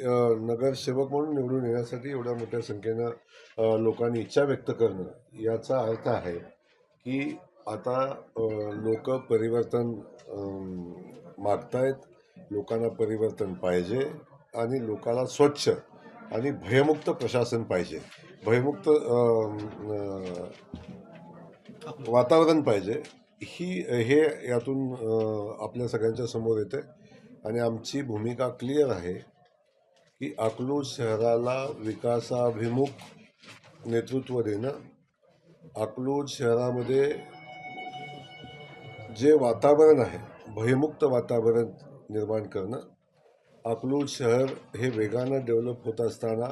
नगरसेवक म्हणून निवडून येण्यासाठी एवढ्या मोठ्या संख्येनं लोकांनी इच्छा व्यक्त करणं याचा अर्थ आहे की आता लोक परिवर्तन मागतायत लोकांना परिवर्तन पाहिजे आणि लोकाला स्वच्छ आणि भयमुक्त प्रशासन पाहिजे. भयमुक्त वातावरण पाहिजे. ही हे यातून आपल्या सगळ्यांच्या समोर येते आणि आमची भूमिका क्लिअर आहे. की अकलूज शहराला विकासाभिमुख नेतृत्व देणं अकलूज शहरामध्ये जे वातावरण आहे भयमुक्त वातावरण निर्माण करणं अकलूज शहर हे वेगानं डेव्हलप होत असताना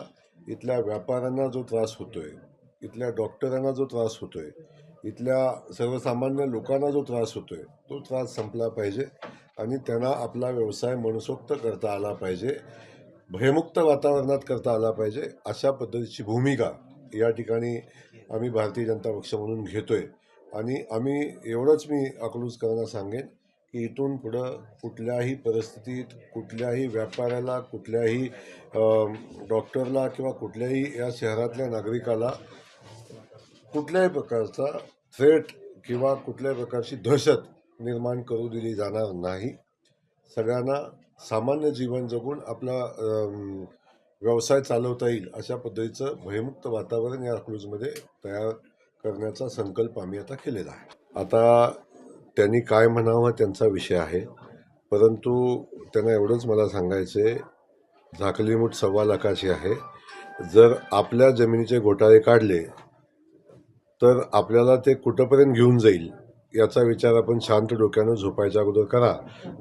इथल्या व्यापाऱ्यांना जो त्रास होतो आहे इथल्या डॉक्टरांना जो त्रास होतो आहे इथल्या सर्वसामान्य लोकांना जो त्रास होतो आहे तो त्रास संपला पाहिजे आणि त्यांना आपला व्यवसाय मनसोक्त करता आला पाहिजे. भयमुक्त वातावरणात करता आला पाहिजे अशा पद्धतीची भूमिका या ठिकाणी आम्ही भारतीय जनता पक्ष म्हणून घेतो आहे आणि आम्ही एवढंच मी अकलूजकरांना सांगेन की इथून पुढं कुठल्याही परिस्थितीत कुठल्याही व्यापाऱ्याला कुठल्याही डॉक्टरला किंवा कुठल्याही या शहरातल्या नागरिकाला कुठल्याही प्रकारचा थ्रेट किंवा कुठल्याही प्रकारची दहशत निर्माण करू दिली जाणार नाही. सगळ्यांना सामान्य जीवन जगून आपला व्यवसाय चालवता येईल अशा पद्धतीचं भयमुक्त वातावरण या अकलूजमध्ये तयार करण्याचा संकल्प आम्ही आता केलेला आहे. आता त्यांनी काय म्हणावं त्यांचा विषय आहे. परंतु त्यांना एवढंच मला सांगायचं आहे झाकली मूठ सव्वा लाखाची आहे. जर आपल्या जमिनीचे घोटाळे काढले तर आपल्याला ते कुठंपर्यंत घेऊन जाईल? याचा विचार आपण शांत डोक्यानं झोपायच्या अगोदर करा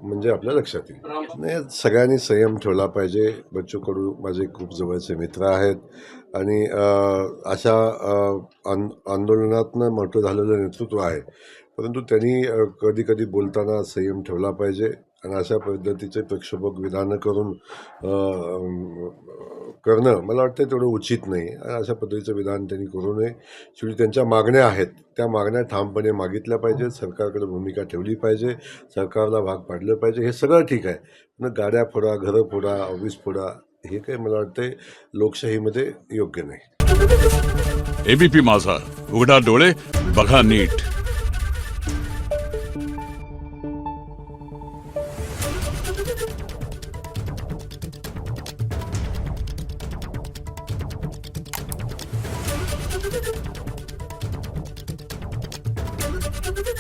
म्हणजे आपल्या लक्षात येईल. नाही सगळ्यांनी संयम ठेवला पाहिजे. बच्चू कडू माझे खूप जवळचे मित्र आहेत. आणि अशा आं आंदोलनातनं मोठं झालेलं नेतृत्व आहे. परंतु त्यांनी कधी कधी बोलताना संयम ठेवला पाहिजे. आणि अशा पद्धतीचे प्रक्षोभक विधानं करून करणं मला वाटतं तेवढं उचित नाही. आणि अशा पद्धतीचं विधान त्यांनी करू नये. शेवटी त्यांच्या मागण्या आहेत. त्या मागण्या ठामपणे मागितल्या पाहिजेत. सरकारकडे भूमिका ठेवली पाहिजे. सरकारला भाग पाडलं पाहिजे. हे सगळं ठीक आहे. पण गाड्या फोडा घरं फोडा ऑफिस फोडा हे काही मला वाटतंय लोकशाहीमध्ये योग्य नाही. एबीपी माझा. उघडा डोळे बघा नीट. Thank you.